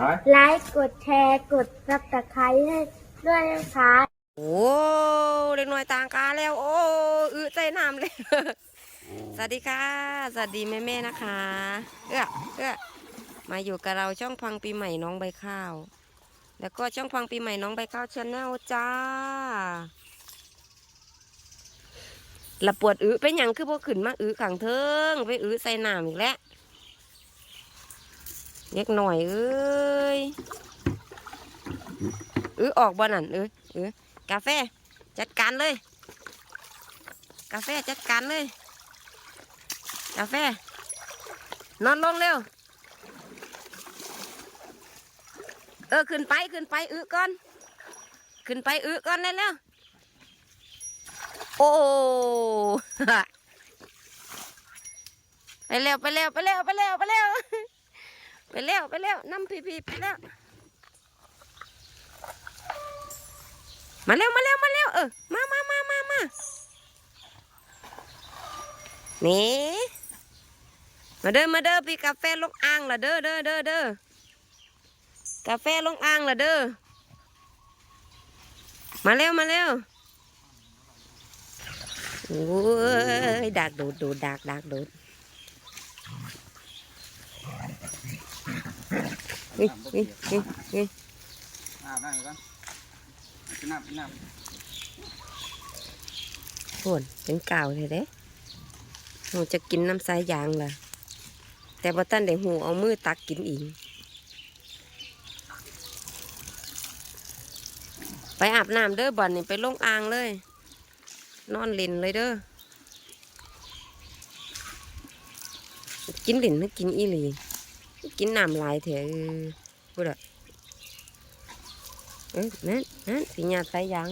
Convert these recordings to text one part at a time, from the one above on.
ฮะไลค์กดแชร์กดซับสไครต์ให้ด้วยนะคะโอ้เด็กน้อยต่างกาแล้ว โอ้อือใจน้ำเลยสวัสดีค่ะ สวัสดีแม่แม่ๆนะคะ เอื้อเอื้อมาอยู่กับเราช่องพังปีใหม่น้องใบข้าว แล้วก็ช่องพังปีใหม่น้องใบข้าวชาแนลจ้า ละปวดอื้อเป็นหยังคือพวกขึ้นมาอื้อขังเทิงไปอื้อใส่น้ำอีกแล้วเล็กหน่อยเอ้ยอื้อออกบ่นั่นเอ้ยเอ้ยกาแฟจัดการเลย กาแฟจัดการเลย กาแฟ นอนลงเร็ว เออขึ้นไปขึ้นไปอึก่อน ขึ้นไปอึก่อนได้แล้ว โอ้ไปเร็วไปเร็วไปเร็วไปเร็วไปเร็วไปเร็วไปเร็วน้ำพีพีไปเร็วมาเร็วมาเร็วมาเร็วเออมามามามามานี่มาเด้อมาเด้อพี่กาแฟลงอ่างละเด้อเด้อเด้อเด้อกาแฟลงอ่างละเด้อมาเร็วมาเร็ว โอ้ยดักดูดดูดดักดักดูดนี่นี่นี่นี่อาบน้ำก่อนกินน้ำกินน้โหนเป็นกาวเลยเด้หนูจะกินน้ำสายยางล่ะ แต่บ่ตันได้หูเอามือตักกินอีกไปอาบน้ำเด้อบ่อนนี่ไปลงอ่างเลย นอนเล่นเลยเด้อ กินเล่นหรือกินอีหลี กินน้ำลายเถอะพูดอะเอ้ยนั่นนั่นสิญาติสายยาง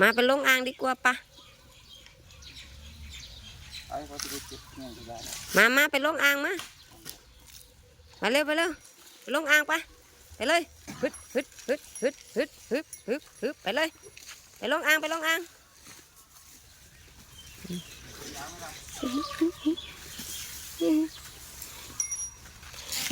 มาไปลงอ่างดีกว่าปะำไอ้เขาจะไปเก็บเงี้ยจะได้มามาไปลงอ่างมา ไปเร็วไปเร็วไปลงอ่างไป ไปเลย ฮึดฮึดฮึดฮึดฮึดฮึดฮึดฮึดไปเลย ไปลงอ่างไปลงอ่าง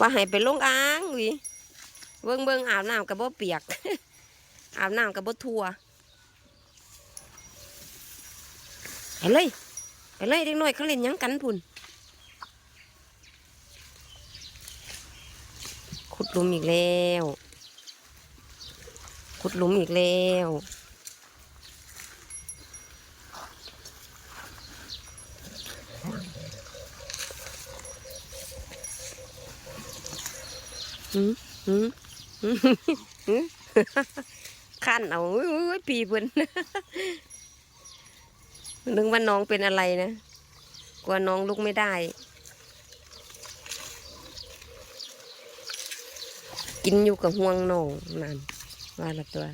ว่าให้ไปลงอ่างวิเบิ่งเบิ่งอาบน้ำกับบ่เปียก อาบน้ำกับบ่ทั่วไปเลยไปเลยเด็กน้อยเขาเล่นยังกันพุ่นขุดลุมอีกแล้ว ขุดหลุมอีกแล้วหืมหืมหืมขั้นเอาปีเพิ่นนึกว่าน้องเป็นอะไรนะ กลัวน้องลุกไม่ได้ กินอยู่กับห่วงน้องนั่น ว่าละตัว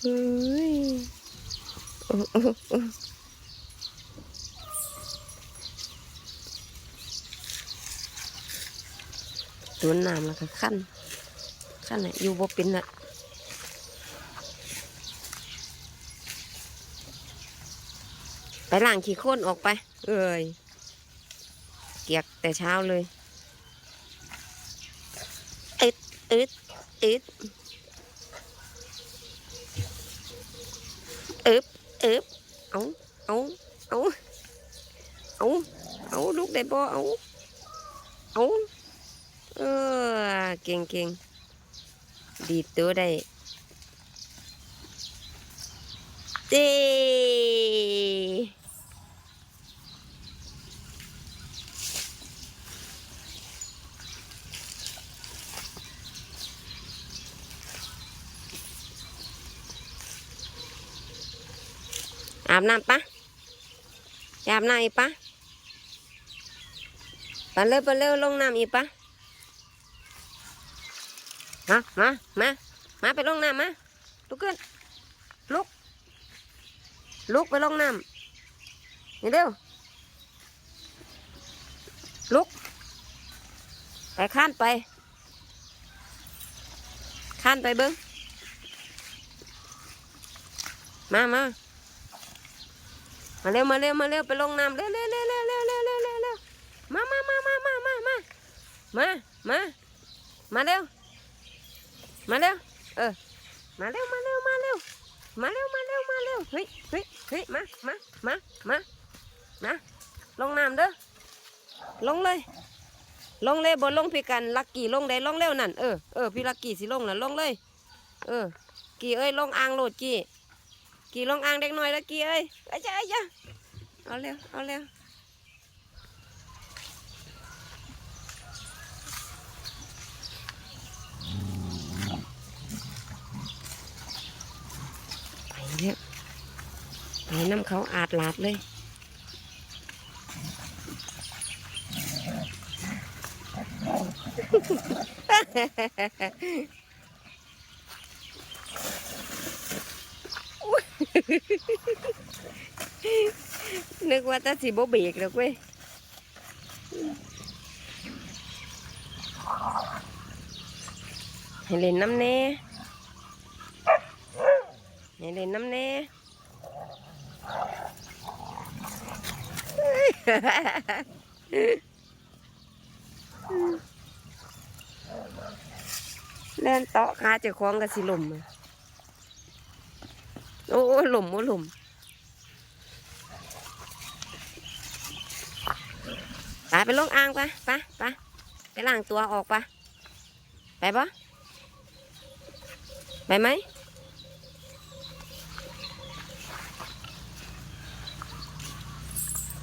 เฮ้ยโอ้โอ้โอ้ตัวน้ำแล้วก็ขั้นขั้นน่ะอยู่บ่เป็นน่ะไปล้างขี้โคลนออกไป เอ้ยเกียกแต่เช้าเลย ít ít. Ướp ướp ấu ấu ấu. Ấu ấu đút đây bo ấu. Ấu. Ờ, ừ, kiên đi tới đây. Đi อาบน้ำปะอาบน้ำอีปะไปเร็วไปเร็วลงน้ำอีปะมามามามาไปลงน้ำมาลุกขึ้นลุกลุกไปลงน้ำนี่เร็วลุก ไปข้านไปข้านไปเบิ้งมามา มาเร็วมาเร็วมาเร็วไปลงน้ำเร็วเร็วเร็วเร็วเร็วเร็วเร็วเร็วเร็วมามามามามามามามามามาเร็วมาเร็วเออมาเร็วมาเร็วมาเร็วมาเร็วมาเร็วมาเร็วเฮ้ยเฮ้ยเฮ้ยมามามามามาลงน้ำเด้อลงเลย ลงเลยบนลงพี่กันลักกี้ลงได้ลงเร็วนั่นเออเออพี่ลักกี้สิลงน่ะลงเลย เออ กี่เอ้ยลงอ่างโหลดกี่ กี่ลงอ่างเด็กหน่อยแล้วกี่เอ้ยไอ้จ้าไอ้จ้าเอาเร็วเอาเร็วไปเร็วไปน้ำเขาอาดลาดเลย นึกว่าตาสิบเบกแล้วเว้ยให้เล่นน้ำแน่ให้เล่นน้ำแน่เล่นเตาะขาเจะคล้าของกับสิลมอะ อ้ยลมโอ้ยลมไปไปลงอ่างไปไปไปไปล้างตัวออกไปไปปะไปไหม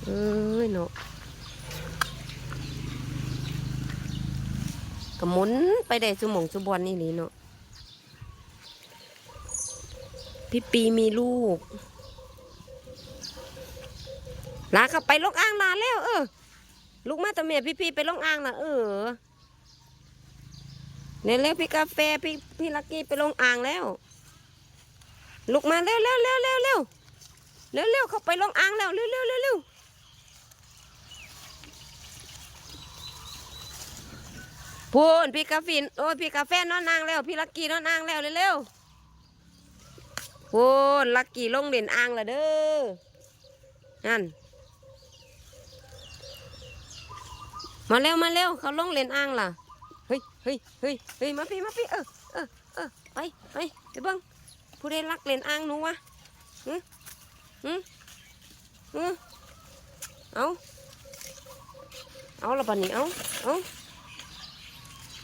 เอ้ยเนาะกระมุนไปได้สุมองสุบอลนี่นี่เนาะ พี่ปีมีลูก ลาเข้าไปลงอ่างลาแล้ว เออ ลูกมาตะเมียพี่พี่ไปลงอ่างนะเออเนี่ยเร็วพี่กาแฟพี่พี่ลักกี้ไปลงอ่างแล้ว ลูกมาเร็วเร็วเร็วเร็วเร็วเร็วเร็วเขาไปลงอ่างแล้วเร็วเร็วเร็วเร็วพูนพี่กาฟินโอ้ยพี่กาแฟนอนอ่างแล้ว พี่ลักกี้นอนอ่างแล้วเร็วเร็ว พูนลักกี้ลงเด่นอ่างละเด้อนั่นมาเร็วมาเร็วเขาลงเล่นอ่างล่ะเฮ้ยเฮ้ยเฮ้ยเฮ้ยมาพี่มาพี่เออเออเออไปไปไปเบิ้งผู้ใดรักเล่นอ่างหนูวะฮึฮึฮึเอาเอาละปะนี่เอาเอา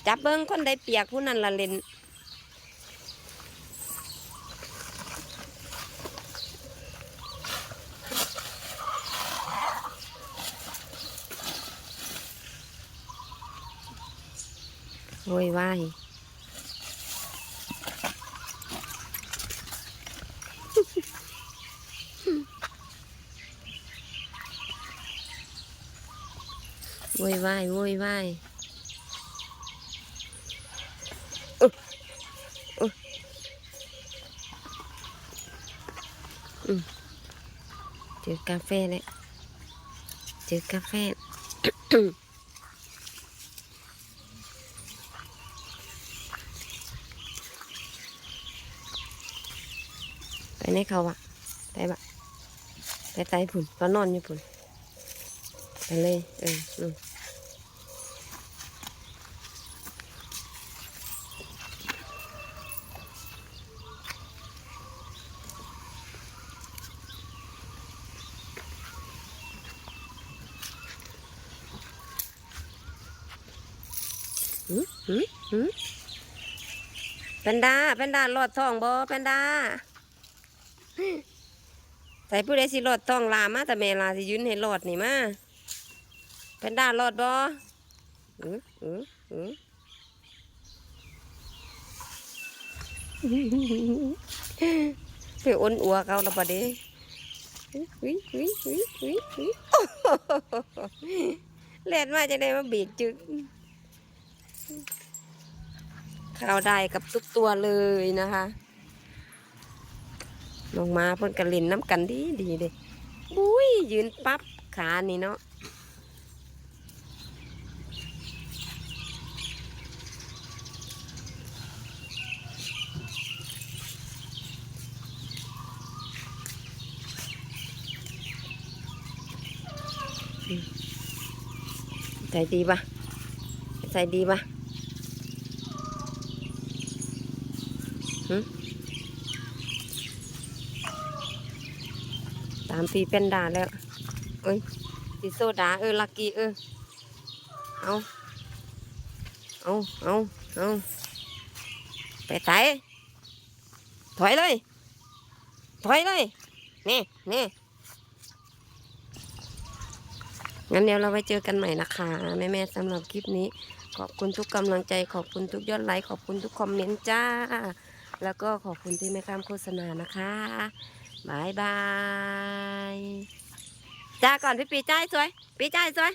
จับเบิ้งคนใดเปียกผู้นั้นละเล่น โวยวายโวยวายโวยวายอุ๊ยอุ๊ยอืมเจอกาแฟแล้วเจอกาแฟ ในเขาอะไปบะไปไตผุนเขานอนอยู่ผุนไปเลยเอออืมหืมหืมหืมแพนด้าแพนด้าหลอดท้องบ่แพนด้า ใส่ผู้ใดสิรอดต้องลามาแต่แม่ลาสิยืนให้รอดนี่มาแพนด้ารอดบ่อืออืออือไปอ้นอัวเขาและปะเด้วิวิวิวิวิเล่นมาจะได้มาบีดจึกเข้าได้กับทุกตัวเลยนะคะ ลงมาเพิ่นกระลินน้ำกันดีดีเลยบุ้ยยืนปั๊บขานี่เนาะใส่ดีป่ะใส่ดีป่ะหืมามปีเป็นด่าแล้ว เอ้ยสีโซดาเออลักกี้เออ เอาเอาเอาเอาไปไตถอยเลย ถอยเลย นี่นี่งั้นเดี๋ยวเราไปเจอกันใหม่นะคะ แม่แม่ๆสำหรับคลิปนี้ ขอบคุณทุกกำลังใจ ขอบคุณทุกยอดไลค์ ขอบคุณทุกคอมเมนต์จ้า แล้วก็ขอบคุณที่ไม่ข้ามโฆษณานะคะ บายบาย จ้าก่อนพี่ปีจ้าสวย ปีจ้าสวย